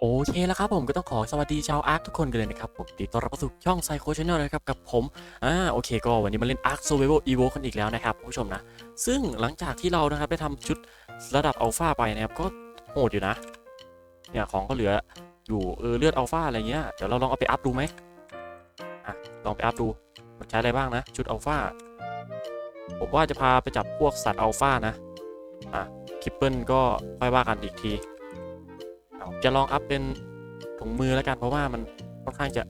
โอเคแล้วครับผมก็ต้องขอสวัสดีชาวอาร์คทุกคนกันเลยนะครับผมติดต้อนรับสู่ช่องไซโคชแนลนะครับกับผมอ่าโอเคก็วันนี้มาเล่น Ark Survival Evo กันอีกแล้วนะครับผู้ชมนะ ซึ่งหลังจากที่เรานะครับได้ทำชุดระดับอัลฟาไปนะครับก็โหดอยู่นะเนี่ยของก็เหลืออยู่เออเลือดอัลฟาอะไรเงี้ยเดี๋ยวเราลองเอาไปอัพดูไหมอะลองไปอัพดูมันใช้อะไรบ้างนะ ชุดอัลฟาผมว่าจะพาไปจับพวกสัตว์อัลฟานะอะคิปเปิลก็ค่อยว่ากันอีกที จะลองอัพเป็นถุงมือแล้วกันเพราะว่ามันค่อนข้างจะ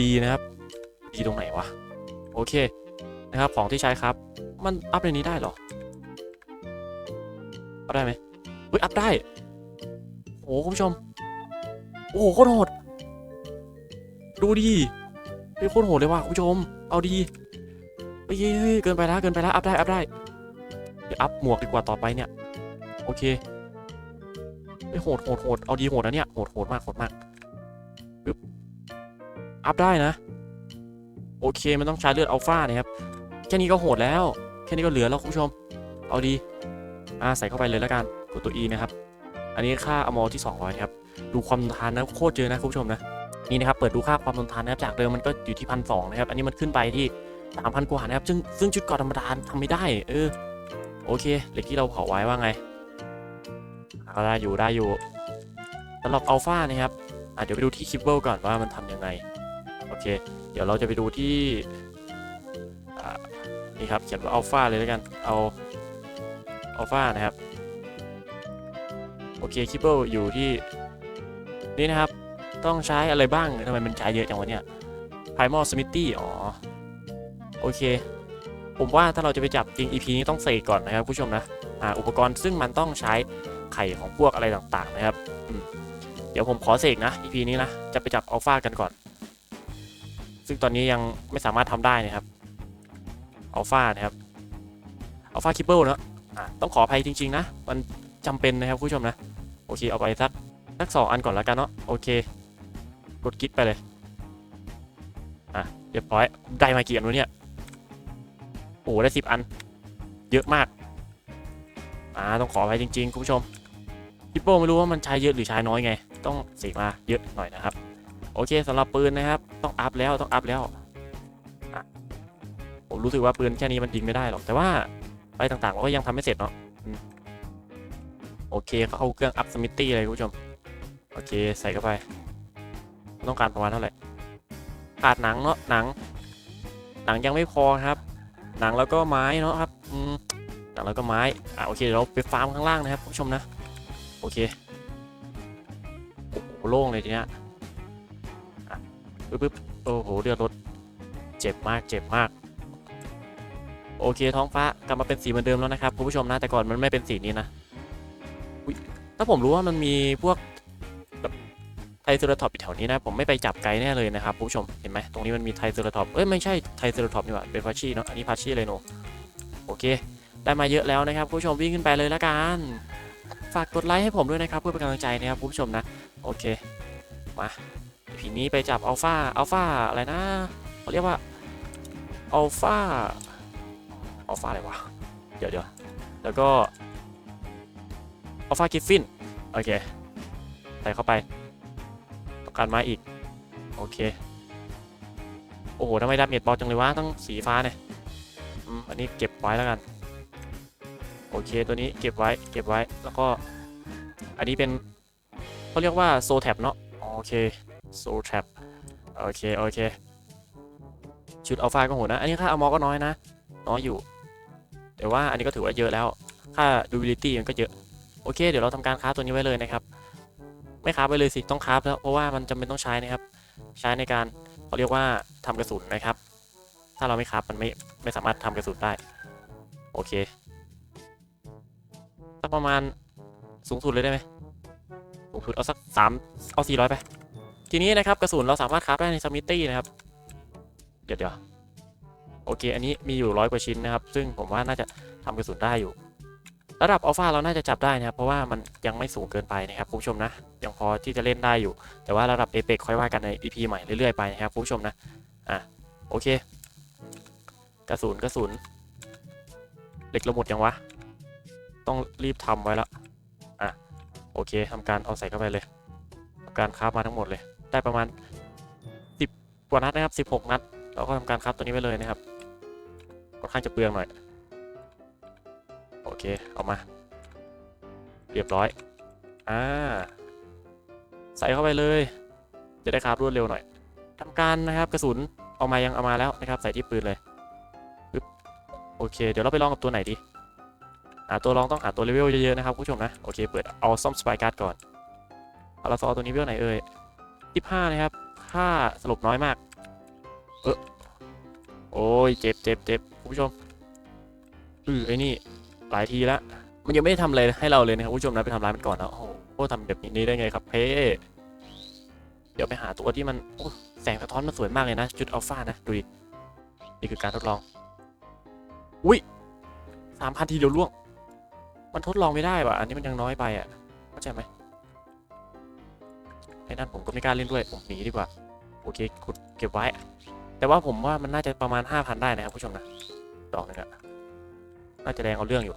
ดีนะครับ ดีตรงไหนวะโอเคนะครับของที่ใช้ครับ มันอัพในนี้ได้หรออัพได้ไหมเฮ้ยอัพได้โอ้คุณผู้ชม โอ้โหโคตรโหดดูดีเฮ้ยโคตรโหดเลยว่ะคุณผู้ชม เอาดีเฮ้ยเฮ้ยเฮ้ยเกินไปแล้วเกินไปแล้วอัพได้อัพได้เดี๋ยวอัพหมวกดีกว่าต่อไปเนี่ย โอเค ไอโหดโหดโหดเอาดีโหดนะเนี่ยโหดโหดมากโหดมากปึ๊บอัพได้นะ โอเคมันต้องใช้เลือดอัลฟาเนี่ยครับ แค่นี้ก็โหดแล้ว แค่นี้ก็เหลือแล้วคุณผู้ชม เอาดีอ่าใส่เข้าไปเลยแล้วกันกดตัว E นะครับ อันนี้ค่าอมอที่ 200นะครับ ดูความทนทานนะโคตรเยอนะคุณผู้ชมนะ นี่นะครับเปิดดูค่าความทนทานนะครับจากเดิมมันก็อยู่ที่พันสองนะครับ อันนี้มันขึ้นไปที่สามพันกว่านะครับ ซึ่งซึ่งชุดเกราะธรรมดาทำไม่ได้ เออ โอเค เหล็กที่เราเผาไว้ว่าไง ก็ได้อยู่ได้อยู่สำหรับอัลฟานะครับอะเดี๋ยวไปดูที่คิปเบิลก่อนว่ามันทำยังไง โอเค เดี๋ยวเราจะไปดูที่นี่ครับเขียนว่าอัลฟาเลยแล้วกัน เอาอัลฟานะครับ โอเคคิปเบิลอยู่ที่ นี่นะครับ ต้องใช้อะไรบ้างทำไมมันใช้เยอะจังวะเนี่ย Primal Smithy อ๋อ โอเค ผมว่าถ้าเราจะไปจับจริง EP นี้ต้องเสกก่อนนะครับผู้ชมนะ อ่า อุปกรณ์ซึ่งมันต้องใช้ ไข่ของพวกอะไรต่างๆนะครับอืมเดี๋ยวผมขอเสกนะ EP นี้นะ จะไปจับอัลฟากันก่อน ซึ่งตอนนี้ยังไม่สามารถทำได้นะครับ อัลฟานะครับ อัลฟาคิปเปิลเนาะอะต้องขออภัยจริง ๆ นะ มันจำเป็นนะครับคุณผู้ชมนะ โอเค เอาไปสักสักสองอันก่อนแล้วกันเนาะ โอเค กดกิ๊กไปเลย อะ เรียบร้อย ได้มากี่อันวะเนี่ย โอ้ได้สิบอัน เยอะมากอ่าต้องขออภัยจริง ๆ คุณผู้ชม ฮิปโปไม่รู้ว่ามันใช้เยอะหรือใช้น้อยไง ต้องเสียมาเยอะหน่อยนะครับ โอเคสำหรับปืนนะครับ ต้องอัพแล้วต้องอัพแล้วผมรู้สึกว่าปืนแค่นี้มันยิงไม่ได้หรอกแต่ว่าอะไรต่างๆเราก็ยังทำไม่เสร็จเนาะโอเคเข้าเครื่องอัพสมิธตี้เลยคุณผู้ชม โอเคใส่เข้าไป ต้องการประมาณเท่าไหร่ขาดหนังเนาะหนัง หนังยังไม่พอครับ หนังแล้วก็ไม้เนาะครับอืมหนังแล้วก็ไม้อะโอเคเดี๋ยวเราไปฟาร์มข้างล่างนะครับคุณผู้ชมนะ โอเคโอ้โหโล่งเลยทีเนี้ยอะปึ๊บปึ๊บโอ้โหเดือดรถเจ็บมากเจ็บมาก โอเคท้องฟ้ากลับมาเป็นสีเหมือนเดิมแล้วนะครับคุณผู้ชมนะแต่ก่อนมันไม่เป็นสีนี้นะถ้าผมรู้ว่ามันมีพวกแบบไทเซอร์ท็อปอยู่แถวนี้นะ ผมไม่ไปจับไกลแน่เลยนะครับคุณผู้ชมเห็นไหมตรงนี้มันมีไทเซอร์ท็อปเอ้ยไม่ใช่ไทเซอร์ท็อปนี่หว่าเป็นพาชีเนาะอันนี้พาชีเลยโนโอเค ได้มาเยอะแล้วนะครับคุณผู้ชมวิ่งขึ้นไปเลยละกัน ฝากกดไลค์ให้ผมด้วยนะครับ เพื่อเป็นกำลังใจนะครับผู้ชมนะ โอเค มาทีนี้ไปจับอัลฟาอัลฟาอะไรนะเขาเรียกว่าอัลฟาอัลฟาอะไรวะ เดี๋ยวเดี๋ยวแล้วก็อัลฟากิฟฟิน โอเค ใส่เข้าไปต้องการม้อีก โอเค โอ้โหทำไมดาเมจบอลจังเลยวะต้องสีฟ้าเนี่ยอันนี้เก็บไว้แล้วกัน โอเคตัวนี้เก็บไว้เก็บไว้แล้วก็อันนี้เป็นเขาเรียกว่าโซแท็บเนาะโอเคโซแท็บโอเคโอเคชุดอัลฟาก็โหดนะ อันนี้ค่าอมอก็น้อยนะ น้อยอยู่ แต่ว่าอันนี้ก็ถือว่าเยอะแล้ว ค่า durability มันก็เยอะ โอเค เดี๋ยวเราทำการค้าตัวนี้ไว้เลยนะครับ ไม่ค้าไปเลยสิ ต้องค้าแล้ว เพราะว่ามันจำเป็นต้องใช้นะครับ ใช้ในการเขาเรียกว่าทำกระสุนนะครับ ถ้าเราไม่ค้ามันไม่ไม่สามารถทำกระสุนได้ โอเค ประมาณสูงสุดเลยได้ไหมสูงสุดเอาสักสามเอาสี่ร้อยไป ทีนี้นะครับกระสุนเราสามารถคราฟได้ในสมิตี้นะครับ เดี๋ยวเดี๋ยวโอเค อันนี้มีอยู่ร้อยกว่าชิ้นนะครับ ซึ่งผมว่าน่าจะทำกระสุนได้อยู่ ระดับอัลฟาเราน่าจะจับได้นะครับ เพราะว่ามันยังไม่สูงเกินไปนะครับคุณผู้ชมนะ ยังพอที่จะเล่นได้อยู่ แต่ว่าระดับเอเปกค่อยว่ากันใน EP ใหม่เรื่อยๆไปนะครับคุณผู้ชมนะ อะโอเค กระสุนกระสุนเหล็กเราหมดยังวะ ต้องรีบทำไว้แล้วอะโอเคทำการเอาใส่เข้าไปเลยการคราฟมาทั้งหมดเลย ได้ประมาณ 10 กว่านัดนะครับ16 นัดเราก็ทำการคราฟตัวนี้ไว้เลยนะครับค่อนข้างจะเปลืองหน่อยโอเคเอามา เรียบร้อยอ่าใส่เข้าไปเลย จะได้คราฟรวดเร็วหน่อยทำการนะครับกระสุนเอามายังเอามาแล้วนะครับ ใส่ที่ปืนเลยปึ๊บโอเค เดี๋ยวเราไปลองกับตัวไหนดี ตัวลองต้องหาตัวเลเวลเยอะๆนะครับคุณผู้ชมนะโอเคเปิดเอาซ่อมสปายการ์ดก่อนเอาละซอตัวนี้เวลไหนเอ่ย15นะครับค่าสลบน้อยมาก เออโอ้ยเจ็บเจ็บเจ็บคุณผู้ชมอือไอ้นี่หลายทีล้วมันยังไม่ได้ทำอะไรให้เราเลยนะครับคุณผู้ชมนะไปทำร้ายมันก่อนแล้วโอ้โหทำแบบนี้ได้ไงครับเพ่เดี๋ยวไปหาตัวที่มันแสงสะท้อนมันสวยมากเลยนะ จุดอัลฟานะ ดูดิ นี่คือการทดลอง อุ้ยสามพันทีเดียวล่วง มันทดลองไม่ได้ว่ะ อันนี้มันยังน้อยไปอะ เข้าใจไหมไอ้นั่นผมก็ไม่กล้าเล่นด้วย ผมหนีดีกว่า โอเคขุดเก็บไว้ แต่ว่าผมว่ามันน่าจะประมาณ 5,000 ได้นะครับผู้ชมนะ ดอกนึงอะน่าจะแรงเอาเรื่องอยู่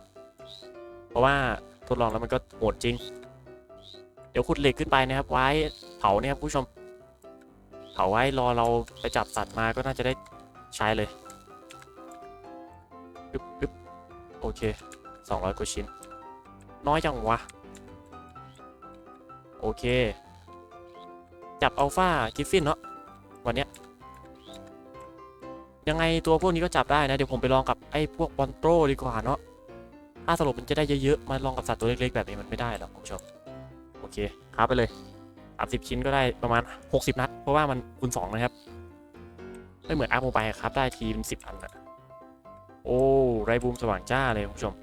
เพราะว่าทดลองแล้วมันก็โหดจริง เดี๋ยวขุดเหล็กขึ้นไปนะครับ ไว้เผาเนี่ยครับผู้ชม เผาไว้รอเราไปจับสัตว์มาก็น่าจะได้ใช้เลยปึ๊บปึ๊บโอเค 200กว่าชิ้น น้อยจังวะ โอเค จับอัลฟากิฟฟินเนาะวันเนี้ยยังไงตัวพวกนี้ก็จับได้นะ เดี๋ยวผมไปลองกับไอ้พวกบอลโตรดีกว่าเนาะถ้าสรุปมันจะได้เยอะๆ มาลองกับสัตว์ตัวเล็กๆ แบบนี้มันไม่ได้หรอกคุณผู้ชม โอเคครับไปเลย30ชิ้นก็ได้ประมาณ 60 นัด เพราะว่ามันคูณ2นะครับ ไม่เหมือนอาร์โมบายครับ ได้ทีเป็น10 อันอะโอ้ ไรบูมสว่างจ้าเลยคุณผู้ชม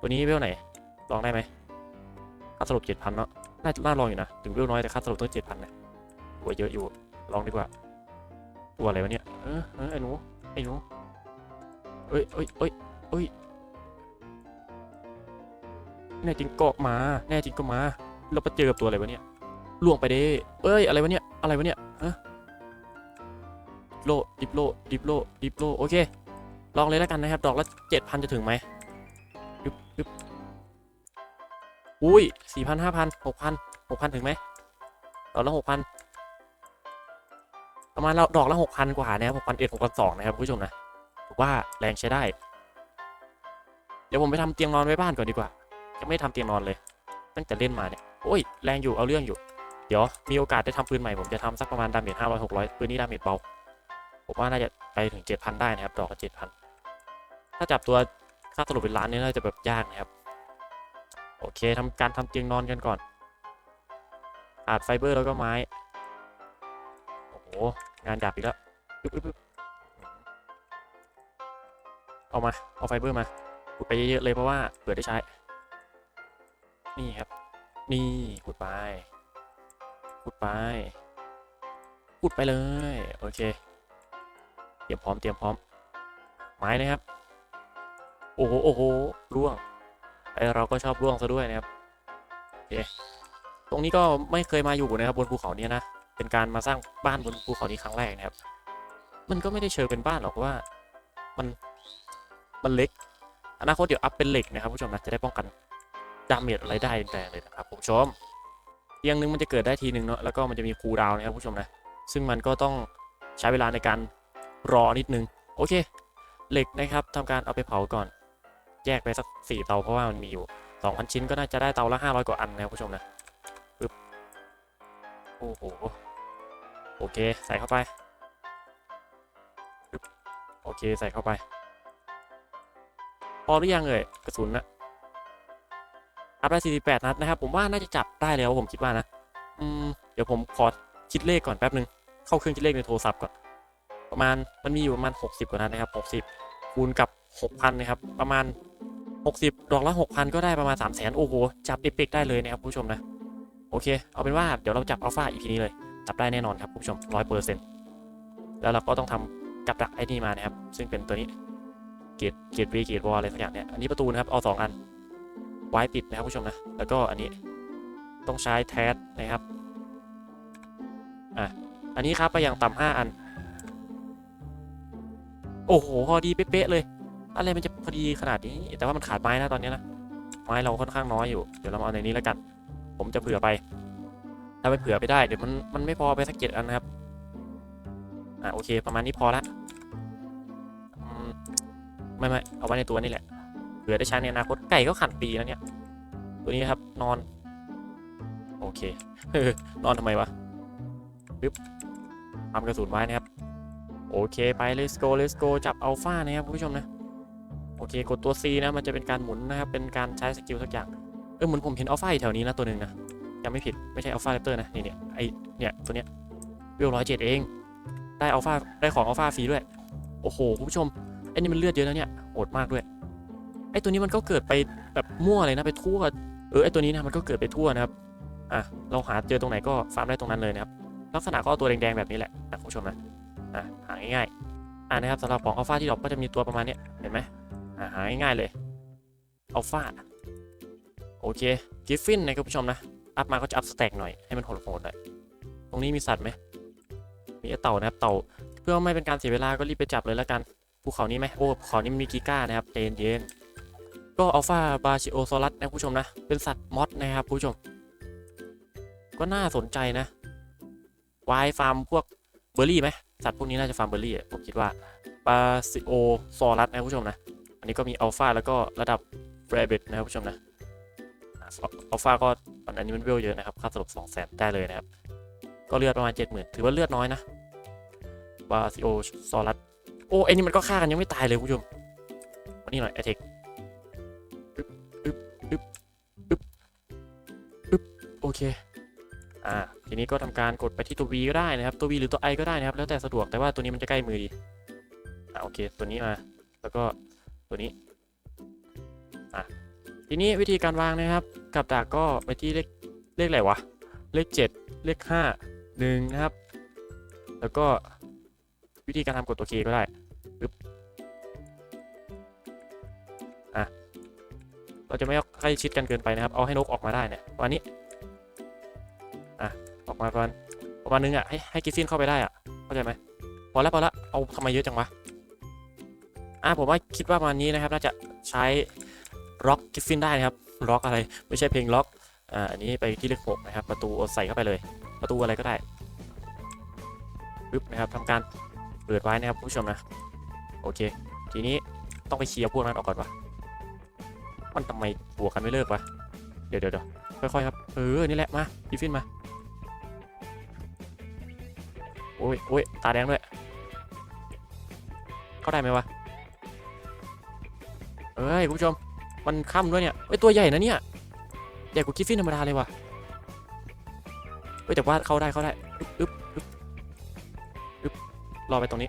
ตัวนี้เวลไหน ลองได้ไหมค่าสรุป7,000เนาะ น่าน่าลองอยู่นะ ถึงเวลน้อยแต่ค่าสรุปต้อง7,000นะตัวเยอะอยู่ ลองดีกว่า ตัวอะไรวะเนี่ย เออเออไอ้หนู ไอ้หนูเอ้ยเอ้ยเอ้ยเอ้ยแน่จริงก็มา แน่จริงก็มา เราไปเจอกับตัวอะไรวะเนี่ย ล่วงไปเด้เอ้ย อะไรวะเนี่ย อะไรวะเนี่ยฮะโลดิบโลดิบโลดิบโล โอเค ลองเลยแล้วกันนะครับ ดอกละ7,000จะถึงไหมยึบยึบ อุ้ย4,000 5,000 6,000 6,000ถึงไหมดอกละ6,000ประมาณเราดอกละ6,000กว่านะครับ6,000เอ็ด6,200นะครับผู้ชมนะถือว่าแรงใช้ได้ เดี๋ยวผมไปทำเตียงนอนไว้บ้านก่อนดีกว่ายังไม่ทำเตียงนอนเลย ตั้งแต่เล่นมาเนี่ยโอ้ยแรงอยู่เอาเรื่องอยู่ เดี๋ยวมีโอกาสได้ทำปืนใหม่ผมจะทำสักประมาณดาเมจห้าร้อยหกร้อยปืนนี้ดาเมจเบาผมว่าน่าจะไปถึงเจ็ดพันได้นะครับดอกละเจ็ดพันถ้าจับตัวค่าสรุปเป็นล้านนี่น่าจะแบบยากนะครับ โอเคทำการทำเตียงนอนกันก่อน อาดไฟเบอร์แล้วก็ไม้ โอ้โห งานหยาบอีกแล้วเอามา เอาไฟเบอร์มาขุดไปเยอะๆเลยเพราะว่าเผื่อได้ใช้ นี่ครับ นี่ขุดไปขุดไปขุดไปเลย โอเค เตรียมพร้อม เตรียมพร้อม ไม้นะครับ โอ้โห โอ้โห ร่วง ไอเราก็ชอบร่วงซะด้วยนะครับโอเคตรงนี้ก็ไม่เคยมาอยู่นะครับบนภูเขาเนี้นะ เป็นการมาสร้างบ้านบนภูเขานี้ครั้งแรกนะครับ มันก็ไม่ได้เชิงเป็นบ้านหรอกว่า มันมันเล็กอนาคตเดี๋ยวอัพเป็นเหล็กนะครับผู้ชมนะจะได้ป้องกันดาเมจอะไรได้แรงเลยนะครับผู้ชมเตียงหนึงมันจะเกิดได้ทีหนึ่งเนาะแล้วก็มันจะมีคูดาวน์นะครับผู้ชมนะซึ่งมันก็ต้องใช้เวลาในการรอนิดนึงโอเค เหล็กนะครับทำการเอาไปเผาก่อน แยกไปสักสี่เตาเพราะว่ามันมีอยู่ 2,000 ชิ้นก็น่าจะได้เตาละ 500 กว่าอันนะครับผู้ชมนะปึ๊บโอ้โหโอเคใส่เข้าไปโอเคใส่เข้าไป พอหรือยังเอ่ยกระสุนนะอัพได้48 นัดนะครับ ผมว่าน่าจะจับได้แล้วผมคิดว่านะอืมเดี๋ยวผมขอคิดเลขก่อนแป๊บนึง เข้าเครื่องคิดเลขในโทรศัพท์ก่อน ประมาณมันมีอยู่ประมาณ 60 กว่านัดนะครับ 60 คูณกับ 6,000นะครับ ประมาณ 60 ดอกละ 6,000 ก็ได้ประมาณ 3 0 0 0 0โอ้โห จับเอพิกได้เลยนะครับผู้ชมนะ โอเค เอาเป็นว่าเดี๋ยวเราจับอัลฟาอีพีนี้เลย จับได้แน่นอนครับผู้ชม100%แล้วเราก็ต้องทำกับดักไอ้นี่มานะครับ ซึ่งเป็นตัวนี้ เกตเกตวีเกตวอลอะไรสักอย่างเนี่ยอันนี้ประตูนะครับ เอา 2 อัน ไว้ปิดนะครับผู้ชมนะ แล้วก็อันนี้ต้องใช้แทสนะครับ อะ อันนี้ครับไปอย่างต่ำห้าอัน โอ้โห พอดีเป๊ะเลย อะไรมันจะพอดีขนาดนี้ แต่ว่ามันขาดไม้นะตอนนี้นะ ไม้เราค่อนข้างน้อยอยู่ เดี๋ยวเรามาเอาในนี้แล้วกัน ผมจะเผื่อไป ถ้าไปเผื่อไปได้ เดี๋ยวมันมันไม่พอไปสักเจ็ดอันนะครับ อ่าโอเค ประมาณนี้พอละอืมไม่ไม่เอาไว้ในตัวนี่แหละ เผื่อได้ใช้ในอนาคต ไก่ก็ขันปีแล้วเนี่ย ตัวนี้ครับนอน โอเคนอนทำไมวะปึ๊บทำกระสุนไว้นะครับ โอเคไป let's go let's go จับอัลฟานะครับคุณผู้ชมนะ โอเคกดตัว C นะ มันจะเป็นการหมุนนะครับ เป็นการใช้สกิลสักอย่าง เออเหมือนผมเห็นอัลฟาอยู่แถวนี้นะตัวหนึ่งนะยังไม่ผิด ไม่ใช่อัลฟาแรปเตอร์นะ นี่เนี่ยไอเนี่ยตัวเนี้ยเวลร้อยเจ็ดเอง ได้อัลฟาได้ของอัลฟาฟรีด้วย โอ้โหคุณผู้ชมไอ้นี่มันเลือดเยอะนะเนี่ยโหดมากด้วย ไอ้ตัวนี้มันก็เกิดไปแบบมั่วเลยนะไปทั่ว เออไอ้ตัวนี้นะมันก็เกิดไปทั่วนะครับ อะเราหาเจอตรงไหนก็ฟาร์มได้ตรงนั้นเลยนะครับ ลักษณะก็ตัวแดงๆแบบนี้แหละนะคุณผู้ชมนะ อะหาง่ายๆอ่านะครับสำหรับของอัลฟาที่ดรอปก็จะมีตัวประมาณนี้เห็นไหม หาง่ายๆเลยอัลฟาโอเคกิฟฟินนะคุณผู้ชมนะ อัพมาก็จะอัพสแต็กหน่อยให้มันโหดๆหน่อยตรงนี้มีสัตว์ไหมมีเต่านะครับเต่าเพื่อไม่เป็นการเสียเวลาก็รีบไปจับเลยแล้วกันภูเขานี้ไหมโอ้ภูเขานี้มันมีกีก้านะครับใจเย็นก็อัลฟาบาชิโอซอรัสนะคุณผู้ชมนะ เป็นสัตว์มอสนะครับผู้ชม ก็น่าสนใจนะวายฟาร์มพวกเบอร์รี่ไหมสัตว์พวกนี้น่าจะฟาร์มเบอร์รี่ผมคิดว่าปาซิโอซอรัสนะครับผู้ชมนะ อันนี้ก็มีอัลฟาแล้วก็ระดับเบรเบตนะครับผู้ชมนะอัลฟาก็ตอันนี้มันเวลเยอะนะครับค่าสรุป2 0 0แสนได้เลยนะครับ ก็เลือดประมาณ 70,000 ถือว่าเลือดน้อยนะปาซิโอซอรัสโอ้ไอ้นี่มันก็ฆ่ากันยังไม่ตายเลยคุณผู้ชมมานี่หน่อยไอเทคปึ๊บปึ๊บปึ๊บปึ๊บปึ๊บโอเคอ่าทีนี้ก็ทำการกดไปที่ตัว V ก็ได้นะครับ ตัว V หรือตัว I ก็ได้นะครับ แล้วแต่สะดวกแต่ว่าตัวนี้มันจะใกล้มือดีอ่าโอเค ตัวนี้มา แล้วก็ ตัวนี้อะทีนี้วิธีการวางนะครับกับดักก็ไปที่เลขเลขอะไรวะเลข 7 เลข 5 1 นะครับ แล้วก็วิธีการทำกดตัว K ก็ได้ปึ๊บอะเราจะไม่เอาใกล้ชิดกันเกินไปนะครับ เอาให้นกออกมาได้เนี่ยวันนี้อะออกมาประมาณประมาณนึงอะให้ให้กิฟฟินเข้าไปได้อะเข้าใจไหมพอแล้วพอแล้วเอาทำไมเยอะจังวะ อะผมว่าคิดว่าประมาณนี้นะครับน่าจะใช้ล็อกกิฟฟินได้นะครับล็อกอะไรไม่ใช่เพลงล็อกอ่าอันนี้ไปที่เลขหกนะครับ ประตูใส่เข้าไปเลย ประตูอะไรก็ได้ปึ๊บนะครับทำการเปิดไว้นะครับผู้ชมนะโอเค ทีนี้ต้องไปเคลียร์พวกนั้นออกก่อนวะมันทำไมบวกกันไม่เลิกวะเดี๋ยวเดี๋ยวเดี๋ยวค่อยๆครับเออนี่แหละมากิฟฟินมาโอ้ยโอ้ยตาแดงด้วยเข้าได้ไหมวะ เอ้ยคุณผู้ชม มันค่ำด้วยเนี่ยเอ้ยตัวใหญ่นะเนี่ยใหญ่กว่ากิฟฟินธรรมดาเลยว่ะเฮ้ยแต่ว่าเข้าได้เข้าได้อึ๊บอึ๊บอึ๊บอึ๊บรอไปตรงนี้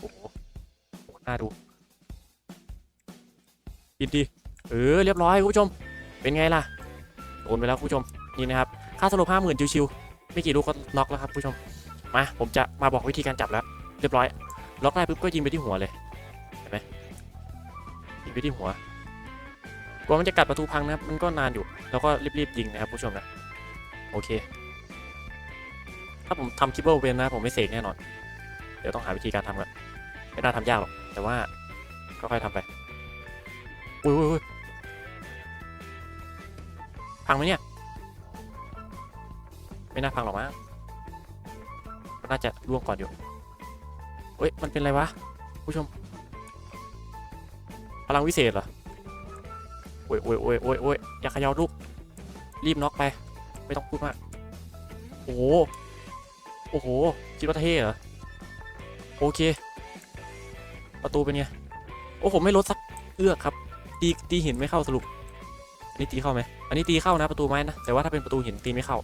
โอ้โหน่าดูปิดดีเออเรียบร้อยคุณผู้ชม เป็นไงล่ะโดนไปแล้วคุณผู้ชมนี่นะครับค่าสรุปห้าหมื่นชิวๆไม่กี่ลูกก็น็อกแล้วครับคุณผู้ชมมาผมจะมาบอกวิธีการจับแล้ว เรียบร้อยล็อกได้ปุ๊บก็ยิงไปที่หัวเลย ไปที่หัวกลัวมันจะกัดประตูพังนะครับ มันก็นานอยู่ แล้วก็รีบๆยิงนะครับผู้ชมนะ โอเค ถ้าผมทำคิปเปิลเป็นนะ ผมไม่เสกแน่นอน เดี๋ยวต้องหาวิธีการทำก่อน ไม่น่าทำยากหรอก แต่ว่าก็ค่อยๆทำไปอุ้ยอุ้ยอุ้ยพังไหมเนี่ย ไม่น่าพังหรอกมั้งมันน่าจะร่วงก่อนอยู่เฮ้ย มันเป็นอะไรวะ ผู้ชม พลังวิเศษเหรอ โอ้ยโอ้ยโอ้ยโอ้ยโอ้ยอย่าเขย่าลูก รีบน็อกไป ไม่ต้องพูดมาก โอ้โห โอ้โห คิดว่าเท่เหรอ โอเค ประตูเป็นไง โอ้ผมไม่ลดสักเอื้อกครับ ตีตีหินไม่เข้าสรุปอันนี้ตีเข้าไหม อันนี้ตีเข้านะประตูไม้นะ แต่ว่าถ้าเป็นประตูหินตีไม่เข้า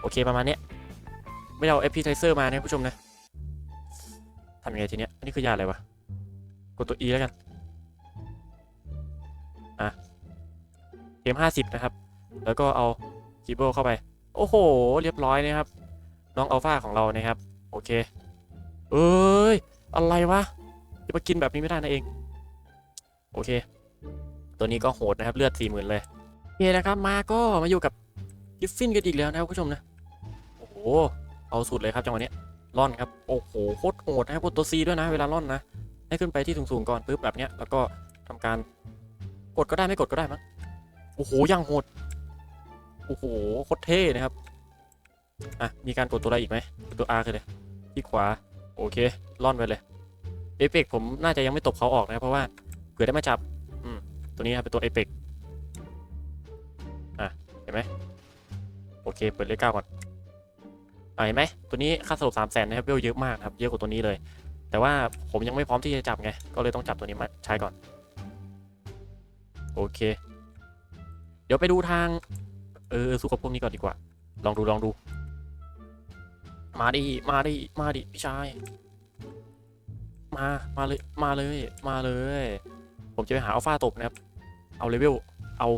โอเคประมาณเนี้ย ไม่เอาเอพิไทเซอร์มานะผู้ชมนะทำยังไงทีเนี้ย อันนี้คือยาอะไรวะ กดตัว E แล้วกัน เกมห้าสิบนะครับ แล้วก็เอาจิบเบิลเข้าไป โอ้โห เรียบร้อยนะครับ น้องอัลฟาของเรานะครับ โอเค เอ้ย อะไรวะจะมากินแบบนี้ไม่ได้นะเอง โอเค ตัวนี้ก็โหดนะครับ เลือดสี่หมื่นเลย โอเคนะครับ มาก็มาอยู่กับกิฟฟินกันอีกแล้วนะครับผู้ชมนะ โอ้โห เอาสุดเลยครับจังหวะนี้ยล่อนครับ โอ้โห โคตรโหดนะครับกดตัวซีด้วยนะ เวลาล่อนนะ ให้ขึ้นไปที่สูงๆก่อนปุ๊บแบบเนี้ย แล้วก็ทำการ กดก็ได้ไม่กดก็ได้มั้งโอ้โหยังโหดโอ้โหโคตรเท่นะครับอะมีการกดตัวอะไรอีกไหมตัว R คือเลยที่ขวาโอเคล่อนไปเลยเอเปกผมน่าจะยังไม่ตบเขาออกนะเพราะว่าเผื่อได้มาจับอืมตัวนี้ครับเป็นตัวเอเปกอะเห็นไหมโอเคเปิดเลขเก้าก่อนอะเห็นไหมตัวนี้ค่าสรุปสามแสนนะครับเวลเยอะมากครับเยอะกว่าตัวนี้เลย แต่ว่าผมยังไม่พร้อมที่จะจับไงก็เลยต้องจับตัวนี้มาใช้ก่อน โอเค เดี๋ยวไปดูทาง เออสู้กับพวกนี้ก่อนดีกว่า ลองดูลองดู มาดิมาดิมาดิพี่ชาย มา มาเลย มาเลย มาเลย ผมจะไปหาอัลฟาตบนะครับ เอาเลเวล เอา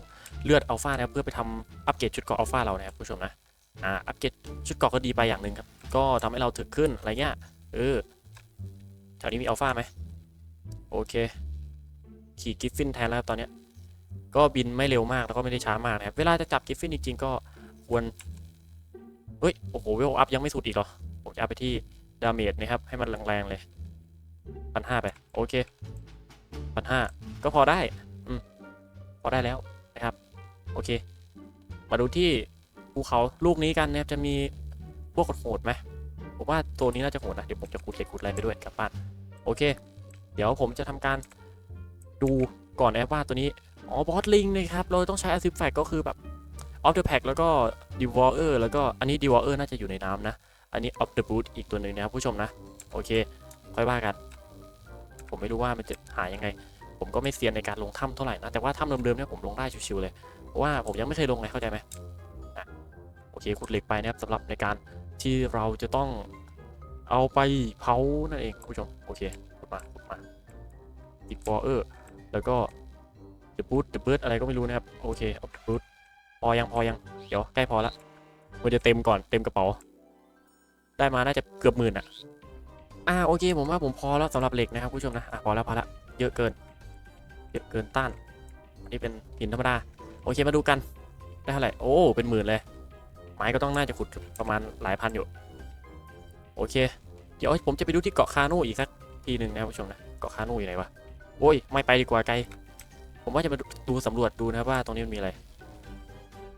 เลือดอัลฟานะครับเพื่อไปทำอัปเกรดชุดเกราะอัลฟาเรานะครับผู้ชมนะ อ่า อัปเกรดชุดเกราะก็ดีไปอย่างหนึ่งครับ ก็ทำให้เราถึกขึ้นอะไรเงี้ย เออ แถวนี้มีอัลฟาไหมโอเค ขี่กิฟฟินแทนแล้วครับตอนเนี้ย ก็บินไม่เร็วมากแล้วก็ไม่ได้ช้ามากนะครับเวลาจะจับกิฟฟินจริงๆก็ควรเฮ้ยโอ้โหเวลอัพยังไม่สุดอีกเหรอผมจะเอาไปที่ดาเมจนะครับให้มันแรงๆเลยพันห้าไปโอเคพันห้าก็พอได้อืมพอได้แล้วนะครับโอเค มาดูที่ภูเขาลูกนี้กันนะครับจะมีพวกโหดไหมผมว่าตัวนี้น่าจะโหดนะเดี๋ยวผมจะขุดเหล็กขุดอะไรไปด้วยกลับบ้านโอเค เดี๋ยวผมจะทำการดูก่อนนะครับว่าตัวนี้ อ๋อบอสลิงนะครับ เราต้องใช้อาซิฟแฟกก็คือแบบออฟเดอะแพ็กแล้วก็ดีวอลเออร์แล้วก็อันนี้ดีวอลเออร์น่าจะอยู่ในน้ำนะ อันนี้ออฟเดอะบูทอีกตัวหนึ่งนะครับผู้ชมนะ โอเค ค่อยว่ากัน ผมไม่รู้ว่ามันจะหายังไง ผมก็ไม่เซียนในการลงถ้ำเท่าไหร่นะ แต่ว่าถ้ำเดิมๆเนี่ยผมลงได้ชิวๆเลย เพราะว่าผมยังไม่เคยลงไงเข้าใจไหมอะโอเคขุดเหล็กไปนะครับสำหรับในการที่เราจะต้องเอาไปเผานั่นเองคุณผู้ชม โอเคกดมากดมาติดฟอร์เออร์แล้วก็ เดอะบูทเดอะเบิร์ดอะไรก็ไม่รู้นะครับ โอเคเอาบูทพอยังพอยัง เดี๋ยวใกล้พอละมันจะเต็มก่อนเต็มกระเป๋า ได้มาน่าจะเกือบหมื่นอะ อ่าโอเคผมว่าผมพอแล้วสำหรับเหล็กนะครับผู้ชมนะอะพอแล้วพอละเยอะเกิน เยอะเกินต้าน อันนี้เป็นหินธรรมดา โอเคมาดูกัน ได้เท่าไหร่ โอ้ เป็นหมื่นเลย ไม้ก็ต้องน่าจะขุดประมาณหลายพันอยู่ โอเค เดี๋ยวผมจะไปดูที่เกาะคาโน่อีกสักทีหนึ่งนะครับผู้ชมนะ เกาะคาโน่อยู่ไหนวะ โอ้ย ไม่ไปดีกว่าไกล ผมว่าจะมาดูสำรวจดูนะครับว่าตรงนี้มันมีอะไร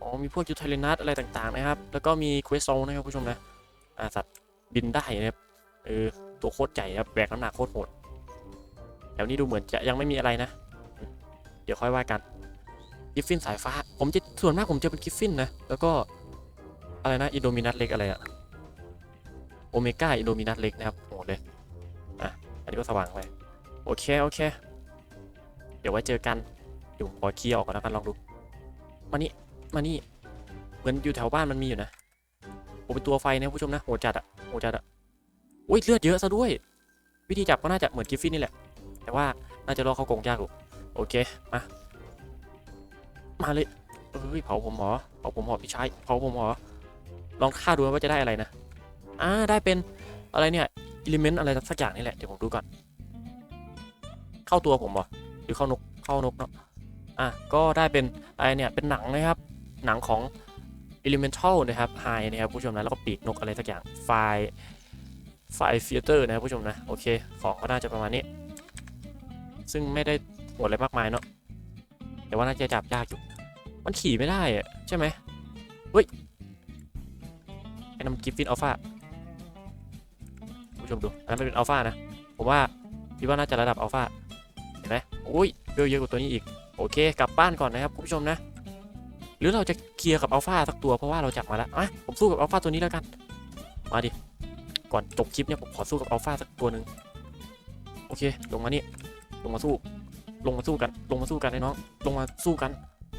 อ๋อ มีพวกยูไทเลนัสอะไรต่างๆนะครับ แล้วก็มีเควสโซนะครับผู้ชมนะ อ่าสัตว์บินได้นะครับ เออ ตัวโคตรใหญ่ครับ แบกน้ำหนักโคตรโหด แถวนี้ดูเหมือนจะยังไม่มีอะไรนะ เดี๋ยวค่อยว่ากัน กิฟฟินสายฟ้า ผมจะส่วนมากผมจะเป็นกิฟฟินนะ แล้วก็อะไรนะ อินโดมินัสเล็กอะไรอะโอเมก้าอินโดมินัสเล็กนะครับโหดเลย อะ อันนี้ก็สว่างไป โอเค โอเค เดี๋ยวไว้เจอกัน เดี๋ยวผมขอเคลียร์ออกก่อนแล้วกันลองดู มานี่มานี่เหมือนอยู่แถวบ้านมันมีอยู่นะผมเป็นตัวไฟนะผู้ชมนะโหจัดอะโหจัดอะอุ้ยเลือดเยอะซะด้วย วิธีจับก็น่าจะเหมือนกิฟฟินนี่แหละ แต่ว่าน่าจะรอเขากงยากอยู่โอเคมามาเลยเอ้ยเผาผมเหรอเผาผมเหรอพี่ชายเผาผมเหรอลองฆ่าดูว่าจะได้อะไรนะอ่าได้เป็นอะไรเนี่ยอิเลเมนต์อะไรสักอย่างนี่แหละเดี๋ยวผมดูก่อน เข้าตัวผมเหรอหรือเข้านกเข้านกเนาะ อะก็ได้เป็นอะไรเนี่ยเป็นหนังนะครับหนังของ Elemental นะครับไฮนะครับผู้ชมนะแล้วก็ปีกนกอะไรสักอย่างไฟไฟเฟิลเตอร์นะครับผู้ชมนะโอเคของก็น่าจะประมาณนี้ ซึ่งไม่ได้โหดอะไรมากมายเนาะแต่ว่าน่าจะจับยากอยู่มันขี่ไม่ได้อะใช่ไหมเฮ้ยไอ้น้ำกิฟฟินอัลฟาผู้ชมดูอันนั้นเป็นอัลฟานะผมว่าพี่ว่าน่าจะระดับอัลฟาเห็นไหมอุ้ยเวลเยอะกว่าตัวนี้อีก โอเค กลับบ้านก่อนนะครับคุณผู้ชมนะ หรือเราจะเคลียร์กับอัลฟาสักตัวเพราะว่าเราจับมาแล้วอะผมสู้กับอัลฟาตัวนี้แล้วกัน มาดิ ก่อนจบคลิปเนี่ยผมขอสู้กับอัลฟาสักตัวหนึ่งโอเค ลงมานี่ ลงมาสู้ ลงมาสู้กัน ลงมาสู้กันไอ้น้อง ลงมาสู้กัน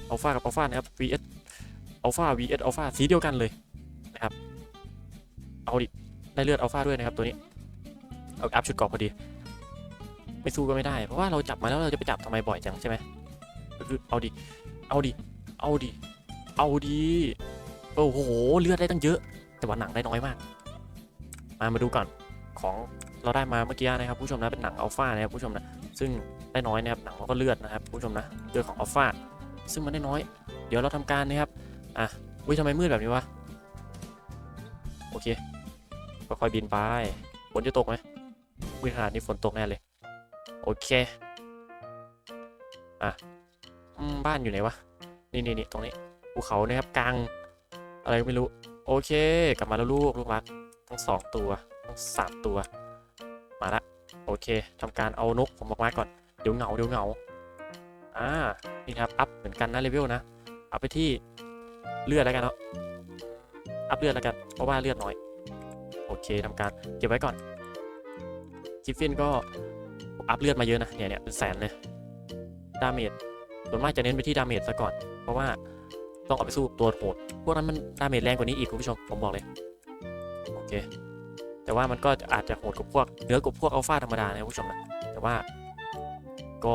อัลฟากับอัลฟานะครับ vs อัลฟา vs อัลฟาสีเดียวกันเลยนะครับ เอาดิ ได้เลือดอัลฟาด้วยนะครับตัวนี้ เอาอัพชุดเกราะพอดี ไม่สู้ก็ไม่ได้ เพราะว่าเราจับมาแล้วเราจะไปจับทำไมบ่อยจังใช่ไหม เอาดิ เอาดิ เอาดิ เอาดิ โอ้โห เลือดได้ตั้งเยอะ แต่ว่าหนังได้น้อยมาก มา มาดูก่อน ของเราได้มาเมื่อกี้นะครับผู้ชมนะ เป็นหนังอัลฟานะครับผู้ชมนะ ซึ่งได้น้อยนะครับ หนังแล้วก็เลือดนะครับผู้ชมนะ เลือดของอัลฟาซึ่งมันได้น้อย เดี๋ยวเราทำการนะครับ อะอุ้ยทำไมมืดแบบนี้วะ โอเค ค่อยๆบินไป ฝนจะตกไหมมืดขนาดนี้ฝนตกแน่เลย โอเค อะ บ้านอยู่ไหนวะ นี่นี่นี่ตรงนี้ภูเขานะครับกลางอะไรก็ไม่รู้ โอเค กลับมาแล้วลูกลูกรักทั้งสองตัวทั้งสามตัว มาละโอเคทำการเอานกผมออกมาก่อนเดี๋ยวเหงาเดี๋ยวเหงาอ่านี่ครับอัพเหมือนกันนะเลเวลนะเอัพไปที่เลือดแล้วกันเนาะอัพเลือดแล้วกันเพราะว่าเลือดน้อย โอเคทำการเก็บไว้ก่อนกิฟฟินก็อัพเลือดมาเยอะนะเนี่ยเนี่ยเป็นแสนเลยดาเมจ ส่วนมากจะเน้นไปที่ดาเมจซะก่อน เพราะว่าต้องเอาไปสู้ตัวโหด พวกนั้นมันดาเมจแรงกว่านี้อีกคุณผู้ชม ผมบอกเลย โอเค แต่ว่ามันก็อาจจะโหดกว่าพวกเนื้อกว่าพวกอัลฟาธรรมดานะคุณผู้ชมนะ แต่ว่าก็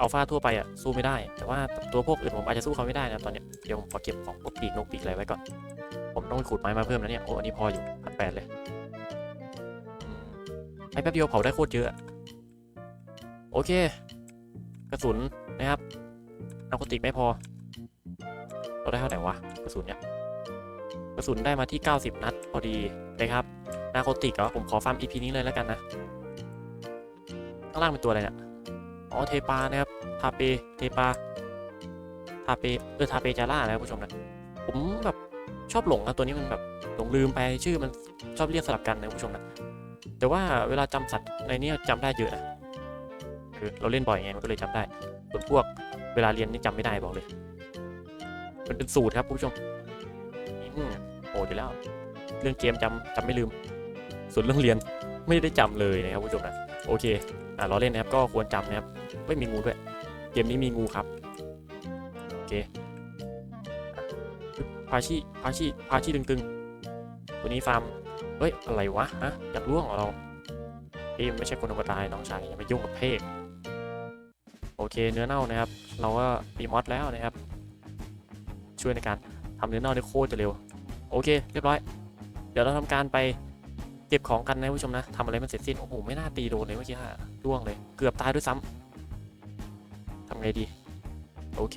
อัลฟาทั่วไปอะสู้ไม่ได้ แต่ว่าตัวพวกอื่นผมอาจจะสู้เขาไม่ได้นะตอนเนี้ย เดี๋ยวผมขอเก็บของพวกปีกนกปีกอะไรไว้ก่อน ผมต้องไปขุดไม้มาเพิ่มนะเนี่ย โอ้ อันนี้พออยู่พันแปดเลยไอ้แป๊บเดียวเผาได้โคตรเยอะ โอเค กระสุนนะครับ นาโคติกไม่พอ เราได้เท่าไหร่วะกระสุนเนี่ยกระสุนได้มาที่ 90 นัดพอดีนะครับนาโคติกเหรอผมขอฟาร์ม EP นี้เลยแล้วกันนะ ข้างล่างเป็นตัวอะไรเนี่ยอ๋อเทปานะครับ ทาเป เทปา ทาเป เออ ทาเปจาร่านะครับผู้ชมนะ ผมแบบชอบหลงนะตัวนี้มันแบบหลงลืมไปชื่อมันชอบเรียกสลับกันนะผู้ชมนะ แต่ว่าเวลาจำสัตว์ในนี้จำได้เยอะนะคือเราเล่นบ่อยไงมันก็เลยจำได้ ส่วนพวก เวลาเรียนนี่จำไม่ได้บอกเลย มันเป็นสูตรครับผู้ชมโหดอยู่แล้ว เรื่องเกมจำจำไม่ลืม ส่วนเรื่องเรียนไม่ได้จำเลยนะครับผู้ชมนะโอเคอะเราเล่นนะครับก็ควรจำนะครับ ไม่มีงูด้วย เกมนี้มีงูครับโอเคพาชิพาชิพาชิตึงๆตัวนี้ฟาร์มเฮ้ยอะไรวะฮะอยากล่วงเหรอเราเอ้ไม่ใช่คนธรรมดาน้องชายอย่าไปยุ่งกับเพศ เคเนื้อเน่านะครับ เราก็มีมอสแล้วนะครับ ช่วยในการทำเนื้อเน่าได้โคตรจะเร็ว โอเค เรียบร้อย เดี๋ยวเราทำการไปเก็บของกันนะผู้ชมนะทำอะไรมันเสร็จสิ้น โอ้โห ไม่น่าตีโดนเลยเมื่อกี้ฮะร่วงเลย เกือบตายด้วยซ้ำทำไงดี โอเค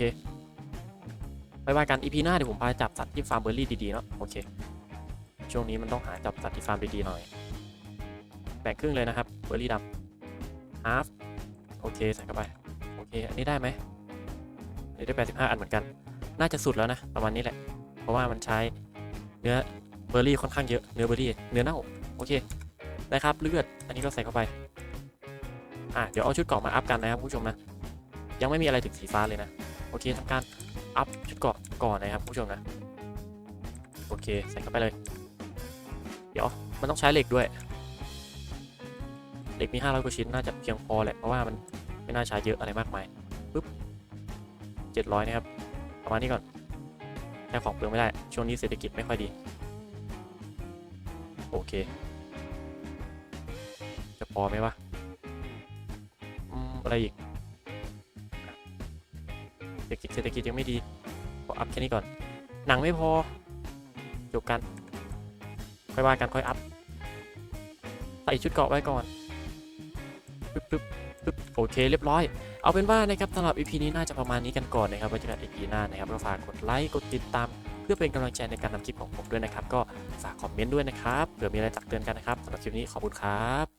ไปว่ากันอีพีหน้าเดี๋ยวผมพาจับสัตว์ที่ฟาร์มเบอร์รี่ดีๆเนาะ โอเค ช่วงนี้มันต้องหาจับสัตว์ที่ฟาร์มดีๆหน่อย แบ่งครึ่งเลยนะครับ เบอร์รี่ดำฮาฟโอเค ใส่เข้าไป เค อันนี้ได้ไหมอันนี้ได้ 85 อันเหมือนกัน น่าจะสุดแล้วนะ ประมาณนี้แหละ เพราะว่ามันใช้เนื้อเบอร์รี่ค่อนข้างเยอะ เนื้อเบอร์รี่ เนื้อเน่า โอเคได้ครับ เลือด อันนี้ก็ใส่เข้าไป อะ เดี๋ยวเอาชุดเกราะมาอัพกันนะครับผู้ชมนะ ยังไม่มีอะไรถึงสีฟ้าเลยนะ โอเคทำการอัพชุดเกราะก่อนนะครับผู้ชมนะ โอเค ใส่เข้าไปเลย เดี๋ยว มันต้องใช้เหล็กด้วย เหล็กมี500กว่าชิ้น น่าจะเพียงพอแหละ เพราะว่ามัน ไม่น่าใช้เยอะอะไรมากมายปึ๊บ700 นะครับ ประมาณนี้ก่อนแค่ของเปลืองไม่ได้ ช่วงนี้เศรษฐกิจไม่ค่อยดี โอเค จะพอไหมวะอืมอะไรอีกเศรษฐกิจเศรษฐกิจยังไม่ดีขออัพแค่นี้ก่อน หนังไม่พอจบกัน ค่อยว่ากันค่อยอัพ ใส่ชุดเกาะไว้ก่อนปึ๊บปึ๊บปึ๊บ โอเคเรียบร้อย เอาเป็นว่านะครับสำหรับ EP นี้น่าจะประมาณนี้กันก่อนนะครับไว้เจอกัน EP หน้านะครับฝากกดไลค์กดติดตาม เพื่อเป็นกำลังใจในการทำคลิปของผมด้วยนะครับ ก็ฝากคอมเมนต์ด้วยนะครับเผื่อมีอะไรตักเตือนกันนะครับสำหรับคลิปนี้ขอบคุณครับ